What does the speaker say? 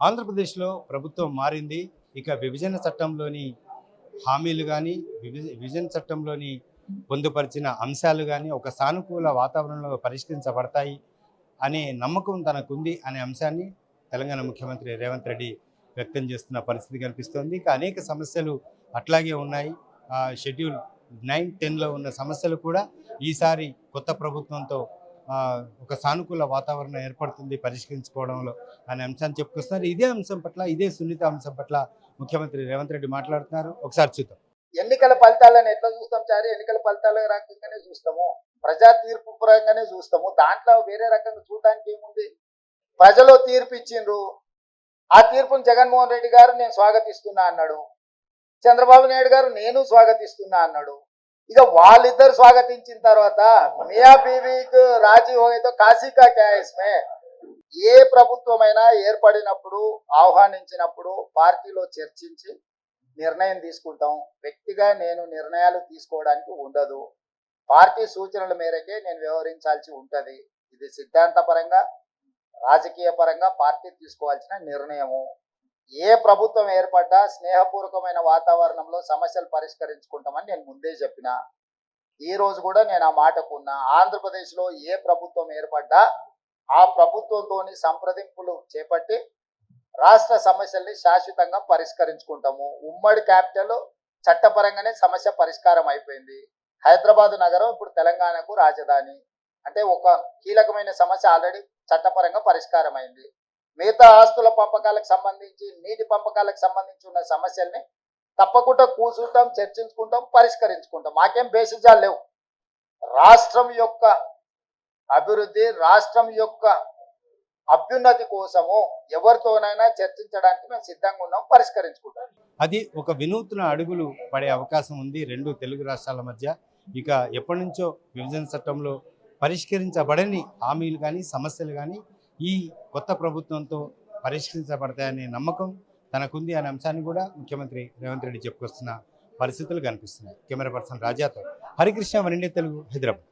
ఆంధ్రప్రదేశ్లో ప్రభుత్వం మారింది. ఇక విభజన చట్టంలోని హామీలు కానీ విభజన చట్టంలోని పొందుపరిచిన అంశాలు కానీ ఒక సానుకూల వాతావరణంలో పరిష్కరించబడతాయి అనే నమ్మకం తనకుంది అనే అంశాన్ని తెలంగాణ ముఖ్యమంత్రి రేవంత్ రెడ్డి వ్యక్తం చేస్తున్న పరిస్థితి కనిపిస్తోంది. ఇక అనేక సమస్యలు అట్లాగే ఉన్నాయి. షెడ్యూల్ నైన్ టెన్లో ఉన్న సమస్యలు కూడా ఈసారి కొత్త ప్రభుత్వంతో ఒక సానుకూల వాతావరణం ఏర్పడుతుంది పరిష్కరించుకోవడంలో అనే అంశాన్ని చెప్పుకొస్తున్నారు. ఇదే అంశం పట్ల ఇదే సున్నిత అంశం పట్ల ముఖ్యమంత్రి రేవంత్ రెడ్డి మాట్లాడుతున్నారు. ఒకసారి చూద్దాం. ఎన్నికల ఫలితాలను ఎట్లా చూస్తాం చారి? ఎన్నికల ఫలితాల రకంగానే చూస్తాము. ప్రజా తీర్పు పరంగానే చూస్తాము. దాంట్లో వేరే రకంగా చూడడానికి ఏముంది? ప్రజలు తీర్పు ఇచ్చిండ్రు. ఆ తీర్పును జగన్మోహన్ రెడ్డి గారు నేను స్వాగతిస్తున్నా అన్నాడు. చంద్రబాబు నాయుడు గారు నేను స్వాగతిస్తున్నా అన్నాడు. ఇక వాళ్ళిద్దరు స్వాగతించిన తర్వాత మియా బీవీకి రాజీ హోయతో కాశీకా క్యాయస్మే ఏ ప్రభుత్వమైనా ఏర్పడినప్పుడు ఆహ్వానించినప్పుడు పార్టీలో చర్చించి నిర్ణయం తీసుకుంటాం. వ్యక్తిగా నేను నిర్ణయాలు తీసుకోవడానికి ఉండదు. పార్టీ సూచనల మేరకే నేను వ్యవహరించాల్సి ఉంటుంది. ఇది సిద్ధాంతపరంగా రాజకీయ పరంగా పార్టీ తీసుకోవాల్సిన నిర్ణయము. ఏ ప్రభుత్వం ఏర్పడ్డా స్నేహపూర్వకమైన వాతావరణంలో సమస్యలు పరిష్కరించుకుంటామని నేను ముందే చెప్పిన. ఈ రోజు కూడా నేను ఆ మాటకున్నా ఆంధ్రప్రదేశ్లో ఏ ప్రభుత్వం ఏర్పడ్డా ఆ ప్రభుత్వంతోని సంప్రదింపులు చేపట్టి రాష్ట్ర సమస్యల్ని శాశ్వతంగా పరిష్కరించుకుంటాము. ఉమ్మడి క్యాపిటల్ చట్టపరంగానే సమస్య పరిష్కారం అయిపోయింది. హైదరాబాద్ నగరం ఇప్పుడు తెలంగాణకు రాజధాని. అంటే ఒక కీలకమైన సమస్య ఆల్రెడీ చట్టపరంగా పరిష్కారం అయింది మిగతా ఆస్తుల పంపకాలకు సంబంధించి నీటి పంపకాలకు సంబంధించి ఉన్న సమస్యల్ని తప్పకుండా కూర్చుంటాం చర్చించుకుంటాం పరిష్కరించుకుంటాం. మాకేం బేసిజాలు లేవు. రాష్ట్రం యొక్క అభివృద్ధి రాష్ట్రం యొక్క అభ్యున్నతి కోసము ఎవరితోనైనా చర్చించడానికి మేము సిద్ధంగా ఉన్నాం పరిష్కరించుకుంటాం. అది ఒక వినూత్న అడుగులు పడే అవకాశం ఉంది రెండు తెలుగు రాష్ట్రాల మధ్య. ఇక ఎప్పటి నుంచో విభజన చట్టంలో పరిష్కరించబడని హామీలు కానీ సమస్యలు కానీ ఈ కొత్త ప్రభుత్వంతో పరిష్కరించబడతాయనే నమ్మకం తనకుంది అనే అంశాన్ని కూడా ముఖ్యమంత్రి రేవంత్ రెడ్డి చెప్పుకొస్తున్న పరిస్థితులు కనిపిస్తున్నాయి. కెమెరా పర్సన్ రాజాతో హరికృష్ణ వరండే తెలుగు హైదరాబాద్.